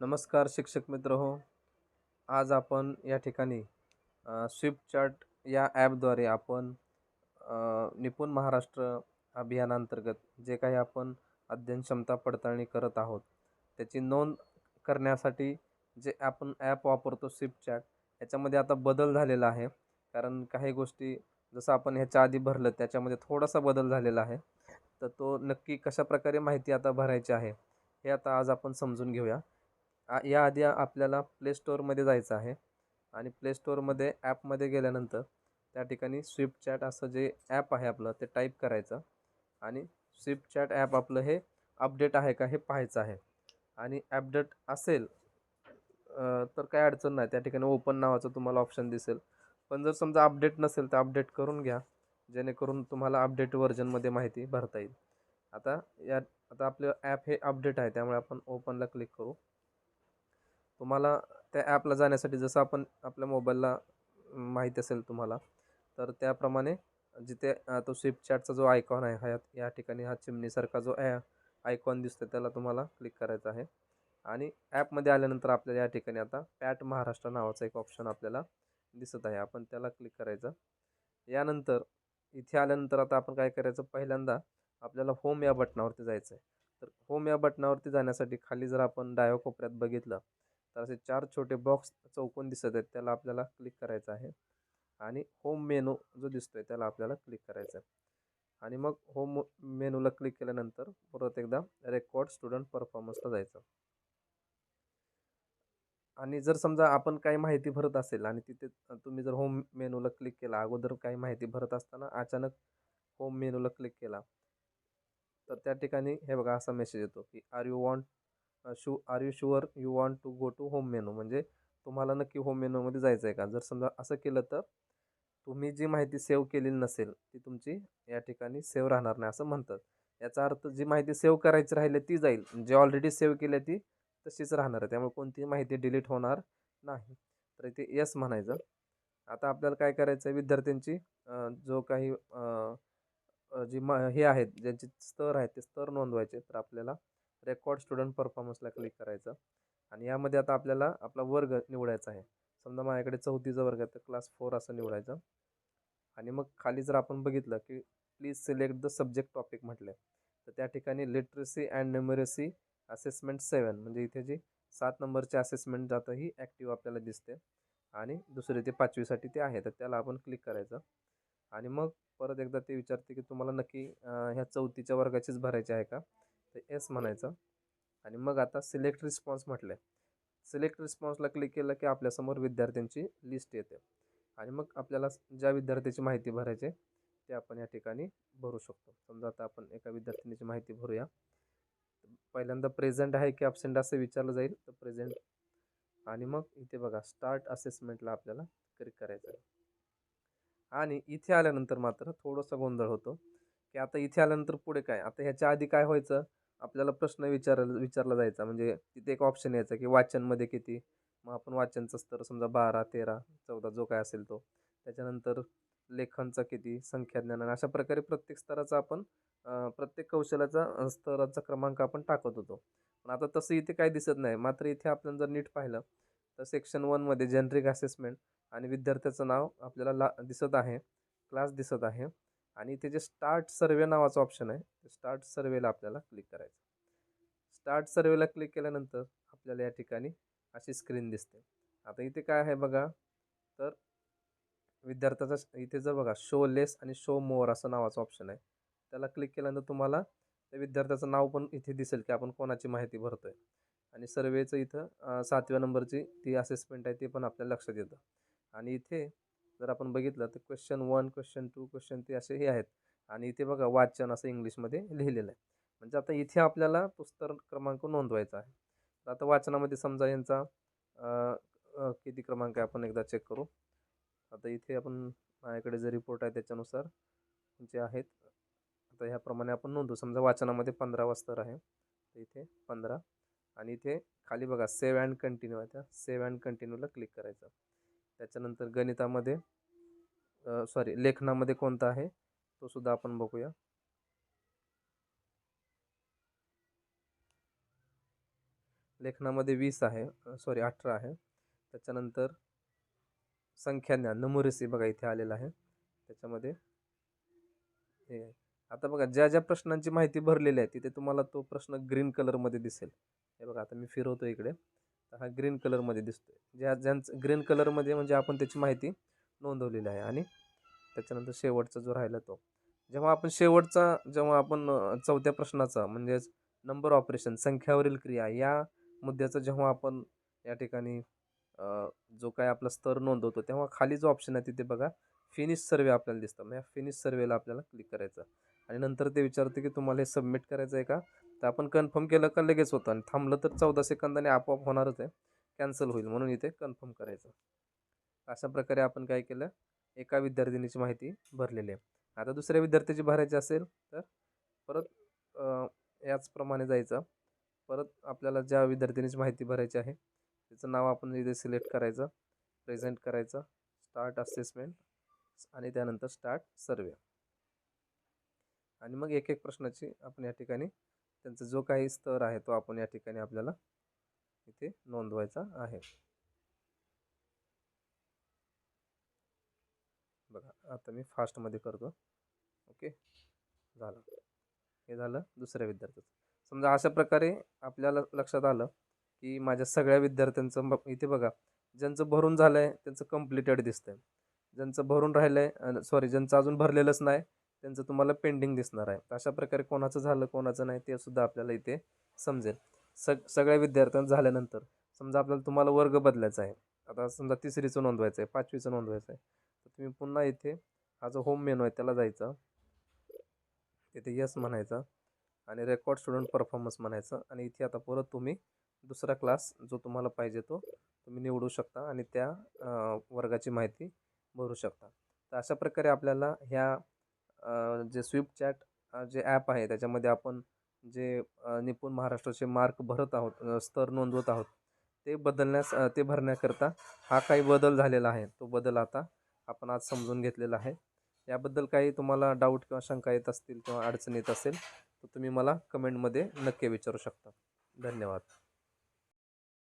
नमस्कार शिक्षक मित्र हो. आज आपण या ठिकाणी स्विफ्ट चार्ट या ॲपद्वारे आपण निपुण महाराष्ट्र अभियानांतर्गत जे काही आपण अध्ययन क्षमता पडताळणी करत आहोत त्याची नोंद करण्यासाठी जे आपण ॲप वापरतो स्विफ्ट चॅट याच्यामध्ये आता बदल झालेला आहे. कारण काही गोष्टी जसं आपण ह्याच्या आधी भरलं त्याच्यामध्ये थोडासा बदल झालेला आहे. तर तो नक्की कशाप्रकारे माहिती आता भरायची आहे हे आता आज आपण समजून घेऊया. आ याआधी आपल्याला प्ले स्टोअरमध्ये जायचं आहे. आणि प्ले स्टोअरमध्ये ॲपमध्ये गेल्यानंतर त्या ठिकाणी स्विफ्ट चॅट असं जे ॲप आहे आपलं ते टाईप करायचं. आणि स्विफ्ट चॅट ॲप आपलं हे अपडेट आहे का हे पाहायचं आहे. आणि अपडेट असेल तर काय अडचण नाही. त्या ठिकाणी ओपन नावाचं तुम्हाला ऑप्शन दिसेल. पण जर समजा अपडेट नसेल तर अपडेट करून घ्या. जेणेकरून तुम्हाला अपडेट व्हर्जनमध्ये माहिती भरता येईल. आता या आता आपलं ॲप हे अपडेट आहे त्यामुळे आपण ओपनला क्लिक करू. तुम्हाला त्या ॲपला जाण्यासाठी जसं आपण आपल्या मोबाईलला माहिती असेल तुम्हाला तर त्याप्रमाणे जिथे तो स्विफ्ट चॅटचा जो आयकॉन आहे हा या- या ठिकाणी हा चिमणीसारखा जो ॲ आयकॉन दिसतो त्याला तुम्हाला क्लिक करायचा आहे. आणि ॲपमध्ये आल्यानंतर आपल्याला या ठिकाणी आता पॅट महाराष्ट्र नावाचा एक ऑप्शन आपल्याला दिसत आहे. आपण त्याला क्लिक करायचं. यानंतर इथे आल्यानंतर आता आपण काय करायचं? पहिल्यांदा आपल्याला होम या बटनावरती जायचं आहे. तर होम या बटनावरती जाण्यासाठी खाली जर आपण डाव्या कोपऱ्यात बघितलं तर असे चार छोटे बॉक्स चौकोन दिसत आहेत त्याला आपल्याला क्लिक करायचं आहे. आणि होम मेनू जो दिसतो आहे त्याला आपल्याला क्लिक करायचं आहे. आणि मग होम मेनूला क्लिक केल्यानंतर परत एकदा रेकॉर्ड स्टुडंट परफॉर्मन्सला जायचं. आणि जर समजा आपण काही माहिती भरत असेल आणि तिथे तुम्ही जर होम मेनूला क्लिक केला अगोदर काही माहिती भरत असताना अचानक होम मेनूला क्लिक केला तर त्या ठिकाणी हे बघा असा मेसेज येतो की are you want sure are you sure you want to go to home menu म्हणजे तुम्हाला नक्की होम मेनूमध्ये जायचं आहे का? जर समजा असं केलं तर तुम्ही जी माहिती सेव्ह केलेली नसेल ती तुमची या ठिकाणी सेव्ह राहणार नाही असं म्हणतात. याचा अर्थ जी माहिती सेव्ह करायची राहिली ती जाईल. जे ऑलरेडी सेव्ह केली ती तशीच राहणार आहे. त्यामुळे कोणतीही माहिती डिलीट होणार नाही. तर इथे यस म्हणायचं. आता आपल्याला काय करायचं आहे विद्यार्थ्यांची जो काही जी म हे आहेत ज्यांचे स्तर आहेत ते स्तर नोंदवायचे. तर आपल्याला रेकॉर्ड स्टुडंट परफॉर्मन्सला क्लिक करायचं. आणि यामध्ये आता आपल्याला आपला वर्ग निवडायचा आहे. समजा माझ्याकडे चौथीचा वर्ग आहे तर क्लास फोर असं निवडायचं. आणि मग खाली जर आपण बघितलं की please select the subject topic म्हटलं तर त्या ठिकाणी literacy and numeracy assessment seven म्हणजे इथे जी सात नंबरची असेसमेंट जातं ही ॲक्टिव्ह आपल्याला दिसते. आणि दुसरी ते पाचवीसाठी ते आहे तर त्याला आपण क्लिक करायचं. आणि मग परत एकदा ते विचारते की तुम्हाला नक्की ह्या चौथीच्या वर्गाचीच भरायची आहे का? तर एस म्हणायचं. आणि मग आता सिलेक्ट रिस्पॉन्स म्हटलं सिलेक्ट रिस्पॉन्सला क्लिक केलं की आपल्यासमोर विद्यार्थ्यांची लिस्ट येते. आणि मग आपल्याला ज्या विद्यार्थ्याची माहिती भरायची ते आपण या ठिकाणी भरू शकतो. समजा आता आपण एका विद्यार्थिनीची माहिती भरूया. पहिल्यांदा प्रेझेंट आहे की ॲबसेंट असं विचारलं जाईल तर प्रेझेंट आणि मग इथे बघा स्टार्ट असेसमेंटला आपल्याला क्लिक करायचं आहे. आणि इथे आल्यानंतर मात्र थोडासा गोंधळ होतो. की आता इथे आल्यानंतर पुढे काय? आता ह्याच्या आधी काय व्हायचं? आपल्याला प्रश्न विचार विचारला जायचा. म्हणजे तिथे एक ऑप्शन यायचा की वाचनमध्ये किती? मग आपण वाचनचं स्तर समजा बारा तेरा चौदा जो काय असेल तो. त्याच्यानंतर लेखनचा किती? संख्याज्ञान आणि अशा प्रकारे प्रत्येक स्तराचा आपण प्रत्येक कौशल्याचा स्तराचा क्रमांक आपण टाकत होतो. पण आता तसं इथे काही दिसत नाही. मात्र इथे आपण जर नीट पाहिलं तर सेक्शन वनमध्ये जेनरिक असेसमेंट आणि विद्यार्थ्याचं नाव आपल्याला ला दिसत आहे. क्लास दिसत आहे. आणि ते जे स्टार्ट सर्वे नावाचं ऑप्शन आहे ते स्टार्ट सर्वेला आपल्याला क्लिक करायचं. स्टार्ट सर्वेला क्लिक केल्यानंतर आपल्याला या ठिकाणी अशी स्क्रीन दिसते. आता इथे काय आहे बघा तर विद्यार्थ्याचा इथे जर बघा शो लेस आणि शो मोअर असं नावाचं ऑप्शन आहे. त्याला क्लिक केल्यानंतर तुम्हाला त्या विद्यार्थ्याचं नाव पण इथे दिसेल की आपण कोणाची माहिती भरतोय. आणि सर्वेचं इथं सातव्या नंबरची ती असेसमेंट आहे ते पण आपल्याला लक्षात येतं. आणि इथे जर आपण बघितलं तर question one question two question three असे हे आहेत. आणि इथे बघा वाचन असं इंग्लिशमध्ये लिहिलेलं आहे. म्हणजे आता इथे आपल्याला पुस्तक क्रमांक नोंदवायचा आहे. तर आता वाचनामध्ये समजा यांचा किती क्रमांक आहे आपण एकदा चेक करू. आता इथे आपण माझ्याकडे जे रिपोर्ट आहे त्याच्यानुसार जे आहेत आता ह्याप्रमाणे आपण नोंदवू. समजा वाचनामध्ये पंधरा स्तर आहे. तर इथे पंधरा. आणि इथे खाली बघा सेव्ह अँड कंटिन्यू आहे त्या. सेव्ह अँड कंटिन्यूला क्लिक करायचं. त्याच्यानंतर गणितामध्ये सॉरी लेखनामध्ये कोणता आहे तो सुद्धा आपण बघूया. लेखनामध्ये वीस आहे सॉरी अठरा आहे. त्याच्यानंतर संख्याज्ञान नमुरेसी बघा इथे आलेला आहे. त्याच्यामध्ये हे आता बघा ज्या ज्या प्रश्नांची माहिती भरलेली आहे तिथे तुम्हाला तो प्रश्न ग्रीन कलरमध्ये दिसेल. हे बघा आता मी फिरवतो इकडे. तर हा ग्रीन कलरमध्ये दिसतोय. ज्या ज्यांचं ग्रीन कलरमध्ये म्हणजे आपण त्याची माहिती नोंदवलेली आहे. आणि त्याच्यानंतर शेवटचा जो राहिला तो. जेव्हा आपण शेवटचा जेव्हा आपण चौथ्या प्रश्नाचा म्हणजेच नंबर ऑपरेशन संख्यावरील क्रिया या मुद्द्याचं जेव्हा आपण या ठिकाणी जो काय आपला स्तर नोंदवतो तेव्हा खाली जो ऑप्शन आहे तिथे बघा फिनिश सर्वे आपल्याला दिसतं. मग या फिनिश सर्वेला आपल्याला क्लिक करायचं. आणि नंतर ते विचारते की तुम्हाला हे सबमिट करायचं आहे का? तर आपण कन्फर्म केलं का लगेच होतं. आणि थांबलं तर चौदा सेकंदाने आपोआप होणारच आहे. कॅन्सल होईल म्हणून इथे कन्फर्म करायचं. अशा प्रकारे आपण काय केलं? एका विद्यार्थिनीची माहिती भरलेली आहे. आता दुसऱ्या विद्यार्थ्याची भरायची असेल तर परत याचप्रमाणे जायचं. परत आपल्याला ज्या विद्यार्थिनीची माहिती भरायची आहे त्याचं नाव आपण इथे सिलेक्ट करायचं. प्रेझेंट करायचं. स्टार्ट असेसमेंट आणि त्यानंतर स्टार्ट सर्वे आणि मग एक एक प्रश्नाची आपण या ठिकाणी त्यांचा जो काही स्तर आहे तो आपण या ठिकाणी आपल्याला इथे नोंदवायचा आहे. बघा आता मी फास्टमध्ये करतो. ओके? झालं. हे झालं दुसऱ्या विद्यार्थ्याचं. समजा अशा प्रकारे आपल्याला लक्षात आलं की माझ्या सगळ्या विद्यार्थ्यांचं इथे बघा ज्यांचं भरून झालं आहे त्यांचं कम्प्लिटेड आहे ज्यांचं भरून राहिलं आहे सॉरी ज्यांचं अजून भरलेलंच नाही त्यांचं तुम्हाला पेंडिंग दिसणार आहे. तर अशा प्रकारे कोणाचं झालं कोणाचं नाही ते सुद्धा आपल्याला इथे समजेल. सग सगळ्या विद्यार्थ्यांचं झाल्यानंतर समजा आपल्याला तुम्हाला वर्ग बदलायचा आहे. आता समजा तिसरीचं नोंदवायचं आहे पाचवीचं नोंदवायचं आहे. तर तुम्ही पुन्हा इथे हा जो होम मेनू आहे त्याला जायचं. तिथे यस म्हणायचं आणि रेकॉर्ड स्टुडंट परफॉर्मन्स म्हणायचं आणि इथे आता परत तुम्ही दुसरा क्लास जो तुम्हाला पाहिजे तो तुम्ही निवडू शकता आणि त्या वर्गाची माहिती भरू शकता. तर अशा प्रकारे आपल्याला ह्या जे स्विफ्ट चॅट जे ॲप आहे त्याच्यामध्ये आपण जे निपुण महाराष्ट्राचे मार्क भरत आहोत स्तर नोंदवत आहोत ते बदलण्यास ते भरण्याकरता हा काही बदल झालेला आहे. तो बदल आता आपण आज समजून घेतलेला आहे. याबद्दल काही तुम्हाला डाऊट किंवा शंका येत असतील किंवा अडचण येत असेल तर तुम्ही मला कमेंटमध्ये नक्की विचारू शकता. धन्यवाद.